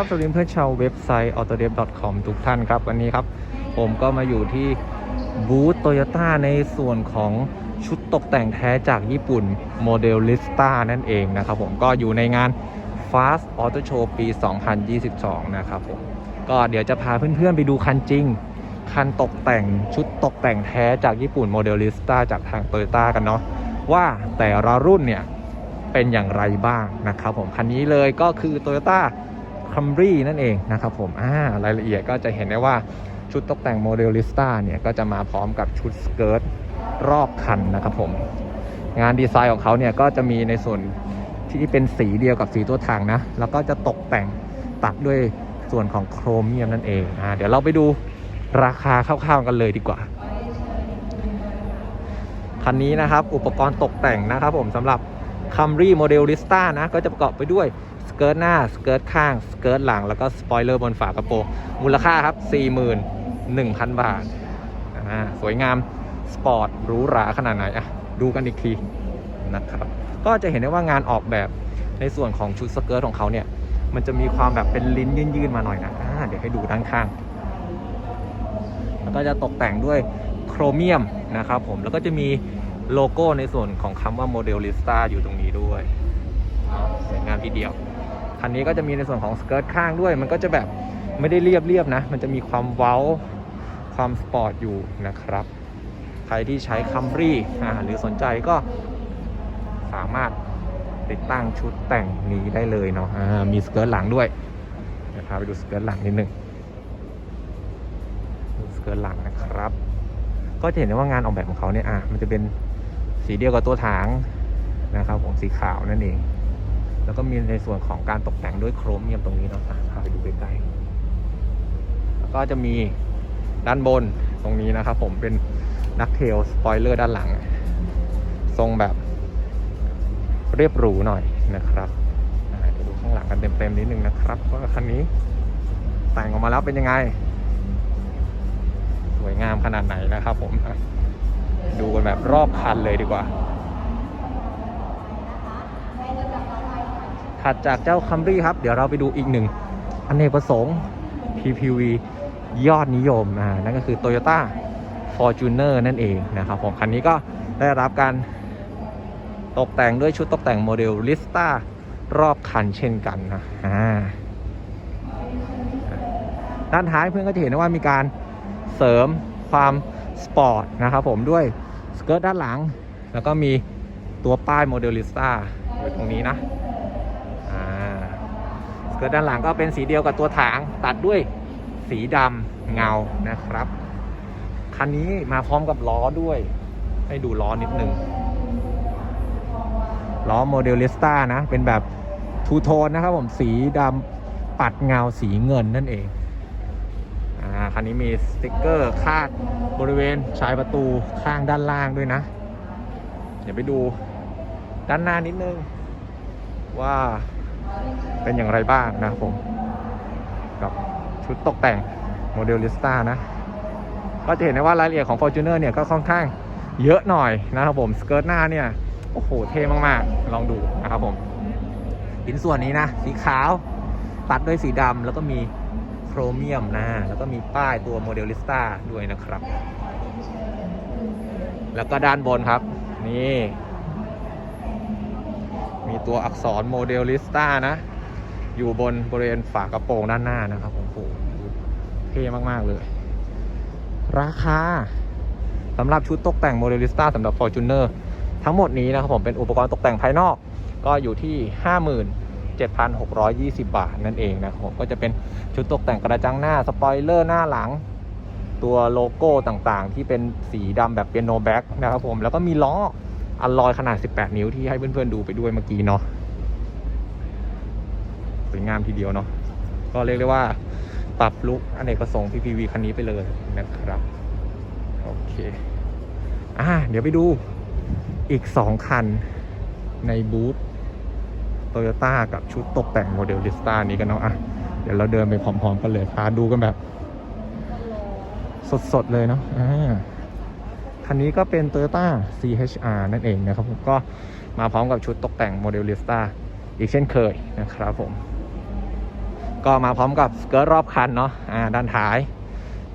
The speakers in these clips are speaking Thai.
ครับสวัสดีเพื่อนชาวเว็บไซต์ autodev.com ทุกท่านครับ วันนี้ครับ ผมก็มาอยู่ที่บูธโตโยต้าในส่วนของชุดตกแต่งแท้จากญี่ปุ่นโมเดลลิสตานั่นเองนะครับผมก็อยู่ในงาน Fast Auto Show ปี 2022 นะครับผมก็เดี๋ยวจะพาเพื่อนๆไปดูคันจริง คันตกแต่งชุดตกแต่งแท้จากญี่ปุ่นโมเดลลิสตาจากทางโตโยต้ากันเนาะว่าแต่ละรุ่นเนี่ยเป็นอย่างไรบ้างนะครับผมคันนี้เลยก็คือ Toyota Camry นั่นเองนะครับผมอ่ารายละเอียดก็จะเห็นได้ว่าชุดตกแต่งโมเดลลิสต้าเนี่ยก็จะมาพร้อมกับชุดสเกิร์ตรอบคันนะครับผม งานดีไซน์ของเขาเนี่ยก็จะมีในส่วนที่เป็นสีเดียวกับสีตัวถังนะ แล้วก็จะตกแต่งตัดด้วยส่วนของโครเมียมนั่นเองอ่าเดี๋ยวเราไปดูราคาคร่าวๆกันเลยดีกว่า คันนี้นะครับ อุปกรณ์ตกแต่งนะครับผมสำหรับ Camry Model Lista นะ ก็จะประกอบไปด้วย เกิร์ตหน้า สเกิร์ตข้าง สเกิร์ตหลัง แล้วก็สปอยเลอร์บนฝากระโปรง มูลค่าครับ 41,000 บาทอ่าสวยงาม สปอร์ตหรูหราขนาดไหนอะดูกันอีกทีนะครับ ก็จะเห็นได้ว่างานออกแบบในส่วนของชุดสเกิร์ตของเขาเนี่ย มันจะมีความแบบเป็นลิ้นยื่นๆมาหน่อยนะอ่าเดี๋ยวให้ดูด้านข้าง แล้วก็จะตกแต่งด้วยโครเมียมนะครับผม แล้วก็จะมีโลโก้ในส่วนของคำว่าโมเดลลิสตาอยู่ตรงนี้ด้วยสวยงามทีเดียว คันนี้ก็จะมีในส่วนของสเกิร์ตข้างด้วย มันก็จะแบบไม่ได้เรียบเรียบๆนะ มันจะมีความเว้าความสปอร์ตอยู่นะครับ ใครที่ใช้คัมรี่หรือสนใจก็สามารถติดตั้งชุดแต่งนี้ได้เลยเนาะอ่ามีสเกิร์ตหลังด้วยเดี๋ยวพาไปดูสเกิร์ตหลังนิดนึงดูสเกิร์ตหลังนะครับ ก็จะเห็นได้ว่างานออกแบบของเขาเนี่ยอะมันจะเป็นสีเดียวกับตัวถังนะครับของสีขาวนั่นเอง แล้วก็มีในส่วนของการตกแต่งด้วยโครเมียมตรงนี้เนาะพาไปดูใกล้ๆแล้วก็จะมีด้านบนตรงนี้นะครับผมเป็นนักเทลสปอยเลอร์ด้านหลัง ทรงแบบเรียบหรูหน่อยนะครับเดี๋ยวดูข้างหลังกันเต็มๆนิดนึงนะครับว่าคันนี้แต่งออกมาแล้วเป็นยังไง สวยงามขนาดไหนนะครับผมดูกันแบบรอบคันเลยดีกว่า ถัดจากเจ้าคัมรี่ครับ เดี๋ยวเราไปดูอีกหนึ่งอนเนกประสงค์ PPV ยอดนิยมอ่านั่นก็คือ Toyota Fortuner นั่นเองนะครับผมคันนี้ก็ได้รับการตกแต่งด้วยชุดตกแต่งโมเดล Lista รอบคันเช่นกันนะอ่าด้านท้ายเพื่อนก็จะเห็นว่ามีการเสริมความสปอร์ตนะครับผมด้วยสเกิร์ตด้านหลัง แล้วก็มีตัวป้ายโมเดลลิสตาอยู่ตรงนี้นะ เกิร์ตด้านหลังก็เป็นสีเดียวกับตัวถังตัดด้วยสีดำเงานะครับ คันนี้มาพร้อมกับล้อด้วย ให้ดูล้อนิดนึงล้อโมเดลลิสตานะ เป็นแบบทูโทนนะครับผมสีดำปัดเงาสีเงินนั่นเองอ่าคันนี้มีสติกเกอร์คาดบริเวณชายประตูข้างด้านล่างด้วยนะ เดี๋ยวไปดูด้านหน้านิดนึงว่า เป็นอย่างไรบ้างนะครับผม กับชุดตกแต่งโมเดลลิสตานะ ก็จะเห็นได้ว่ารายละเอียดของ Fortuner เนี่ยก็ค่อนข้างเยอะหน่อยนะครับผม สเกิร์ตหน้าเนี่ย โอ้โห เท่มากๆ ลองดูนะครับผมชิ้นส่วนนี้นะ สีขาวตัดด้วยสีดำแล้วก็มีโครเมียมนะ แล้วก็มีป้ายตัวโมเดลลิสตาด้วยนะครับ แล้วก็ด้านบนครับ นี่ มีตัวอักษรโมเดลลิสต้านะ อยู่บนบริเวณฝากระโปรงด้านหน้านะครับผมโอ้โหเท่มาก ๆ เลย ราคาสำหรับชุดตกแต่งโมเดลลิสต้าสำหรับ Fortuner ทั้งหมดนี้นะครับผมเป็นอุปกรณ์ตกแต่งภายนอก ก็อยู่ที่ 57,620 บาทนั่นเองนะครับผมก็จะเป็นชุดตกแต่งกระจังหน้า สปอยเลอร์หน้าหลัง ตัวโลโก้ต่างๆ ที่เป็นสีดำแบบเปียโนแบ็กนะครับผมแล้วก็มีล้อ อัลลอยขนาด 18 นิ้วที่ให้เพื่อนๆดูไปด้วยเมื่อกี้เนาะสวยงามทีเดียวเนาะก็เรียกได้ว่าปรับลุคอเนกประสงค์ PPV คันนี้ไปเลยนะครับ โอเค อ่า เดี๋ยวไปดูอีก 2 คันในบูธโตโยต้ากับชุดตกแต่งโมเดลลิสตานี้กันเนาะอะ เดี๋ยวเราเดินไปพร้อมๆกันเลยพาดูกันแบบ สดๆเลยเนาะอ่า คันนี้ก็เป็น Toyota CHR นั่นเองนะครับผมก็มาพร้อมกับชุดตกแต่งโมเดลลิสตาอีกเช่นเคยนะครับผม ก็มาพร้อมกับสเกิร์ตรอบคันเนาะอ่าด้านท้าย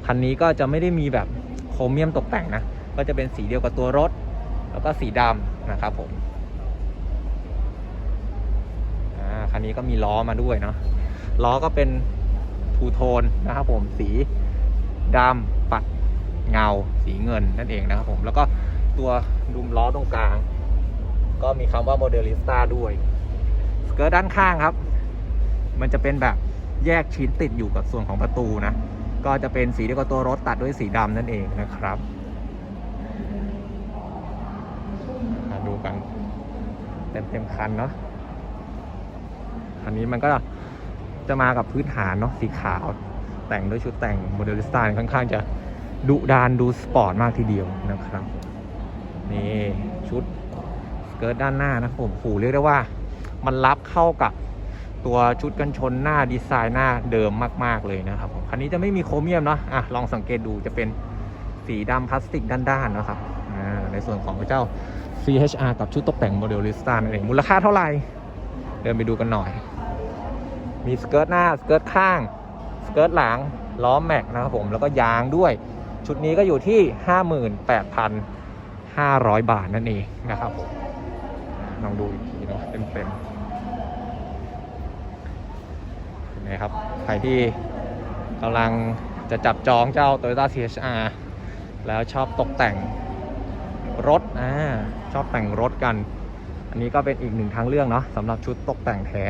คันนี้ก็จะไม่ได้มีแบบโครเมียมตกแต่งนะ ก็จะเป็นสีเดียวกับตัวรถ แล้วก็สีดำนะครับผมอ่าคันนี้ก็มีล้อมาด้วยเนาะล้อก็เป็นทูโทนนะครับผมสีดำปัด เงาสีเงินนั่นเองนะครับผมแล้วก็ตัวดุมล้อตรงกลาง ก็มีคำว่าโมเดลิสตาด้วยสเกิร์ตด้านข้างครับ มันจะเป็นแบบแยกชิ้นติดอยู่กับส่วนของประตูนะ ก็จะเป็นสีเดียวกับตัวรถตัดด้วยสีดำนั่นเองนะครับมาดูกันเต็มเต็มคันเนาะคันนี้มันก็จะมากับพื้นฐานเนาะสีขาว แต่งด้วยชุดแต่งโมเดลิสตาค่อนข้างจะ ดุดานดูสปอร์ตมากทีเดียวนะครับ นี่ชุดสเกิร์ตด้านหน้านะผมผูเรียกได้ว่า มันรับเข้ากับตัวชุดกันชนหน้าดีไซน์หน้าเดิมมาก ๆ เลยนะครับผมคันนี้จะไม่มีโครเมียมเนาะอะลองสังเกตดูจะเป็นสีดำพลาสติกด้านๆนะครับในส่วนของเจ้า CHR กับชุดตกแต่งโมเดลลิสตานั่นเองมูลค่าเท่าไหร่ เดินไปดูกันหน่อย มีสเกิร์ตหน้า สเกิร์ตข้าง สเกิร์ตหลังล้อแม็กนะครับผมแล้วก็ยางด้วย ชุดนี้ก็อยู่ที่ 58,500 บาทนั่นเองนะครับผมลองดูอีกทีเนาะเต็มๆเห็นไหมครับ ใครที่กำลังจะจับจองเจ้า Toyota CHR แล้วชอบตกแต่งรถอ่าชอบแต่งรถกัน อันนี้ก็เป็นอีกหนึ่งทางเลือกเนาะสำหรับชุดตกแต่งแท้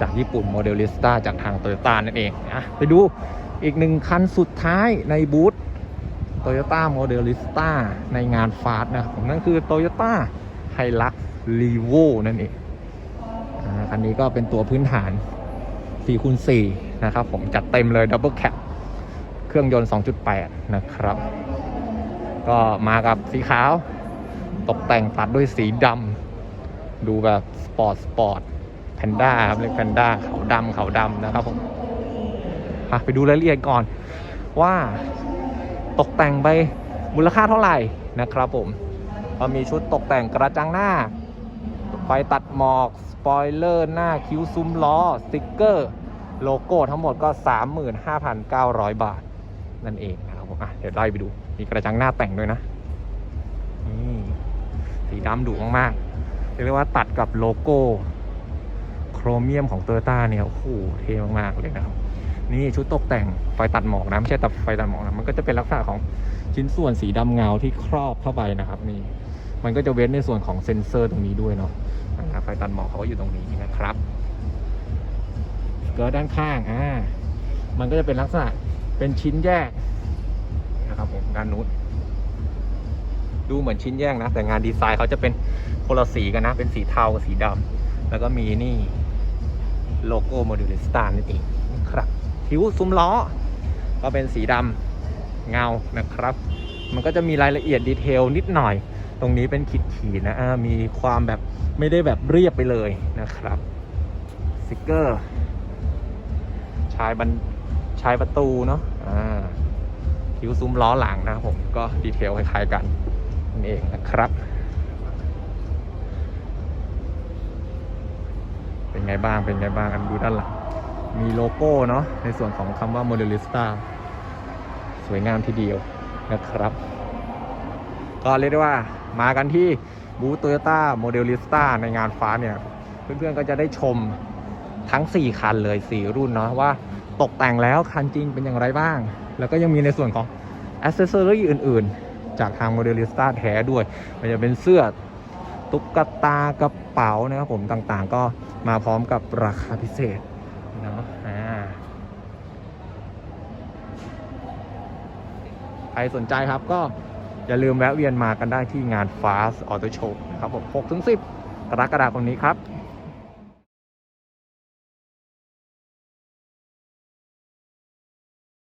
จากญี่ปุ่นโมเดลิสต้าจากทางโตโยต้านั่นเองอะไปดูอีกหนึ่งคันสุดท้ายในบูธ โตโยต้าโมเดลิสตาในงานฟาสนะผมนั่นคือโตโยต้าไฮลักซ์ลีโวนั่นเองคันนี้ก็เป็นตัวพื้นฐาน4คูณ4นะครับผมจัดเต็มเลยดับเบิลแคปเครื่องยนต์ 2.8 นะครับ ก็มากับสีขาว ตกแต่งตัดด้วยสีดำดูแบบสปอร์ตสปอร์ตแพนด้าครับเรียกแพนด้าขาวดำขาวดำนะครับผมไปดูรายละเอียดก่อนว่า ตกแต่งไปมูลค่าเท่าไหร่นะครับผมก็มีชุดตกแต่งกระจังหน้า ไฟตัดหมอก สปอยเลอร์หน้าคิ้วซุ้มล้อสติกเกอร์ โลโก้ทั้งหมดก็ 35,900 บาท นั่นเองนะครับผมอะเดี๋ยวไล่ไปดู มีกระจังหน้าแต่งด้วยนะนี่สีดำดุมากๆเรียกได้ว่าตัดกับโลโก้ โครเมียมของโตโยต้าเนี่ยโอ้โหเท่มากๆเลยนะครับ นี่ชุดตกแต่งไฟตัดหมอกนะไม่ใช่ตัดไฟตัดหมอกนะมันก็จะเป็นลักษณะของชิ้นส่วนสีดำเงาที่ครอบเข้าไปนะครับนี่มันก็จะเว้นในส่วนของเซ็นเซอร์ตรงนี้ด้วยเนาะไฟตัดหมอกเขาก็อยู่ตรงนี้นะครับเกิด้านข้างอ่ามันก็จะเป็นลักษณะเป็นชิ้นแยกนะครับผมด้านนู้นดูเหมือนชิ้นแยกนะ แต่งานดีไซน์เขาจะเป็นคนละสีกันนะ เป็นสีเทากับสีดำแล้วก็มีนี่ โลโก้โมดูลิสตานั่นเอง คิ้วซุ้มล้อ ก็เป็นสีดำเงานะครับ มันก็จะมีรายละเอียดดีเทลนิดหน่อย ตรงนี้เป็นขีดขีดนะมีความแบบไม่ได้แบบเรียบไปเลยนะครับสติกเกอร์ชายบันชายประตูเนาะอ่าคิ้วซุ้มล้อหลังนะผมก็ดีเทลคล้ายๆกันนั่นเองนะครับ เป็นไงบ้างเป็นไงบ้างกันดูด้านหลัง มีโลโก้เนาะในส่วนของคำว่า Modelista สวยงามทีเดียวนะครับ ก็เรียกได้ว่ามากันที่บูธโตโยต้าโมเดลิสตาในงานฟ้าเนี่ย เพื่อนๆก็จะได้ชมทั้ง 4 คันเลย 4 รุ่นเนาะว่าตกแต่งแล้วคันจริงเป็นอย่างไรบ้าง แล้วก็ยังมีในส่วนของอ c เซสซอรี่อื่นๆ จากทางโมเดลิสตาแท้ด้วยมันจะเป็นเสื้อตุ๊กตากระเป๋านะครับผมต่างๆ ก็มาพร้อมกับราคาพิเศษเนาะอ่าใค รสนใจครับก็อย่าลืมแวะเวียนมากันได้ที่งาน Fast Auto Show นะครับผม6-10กรกฎาคมนี้ครับ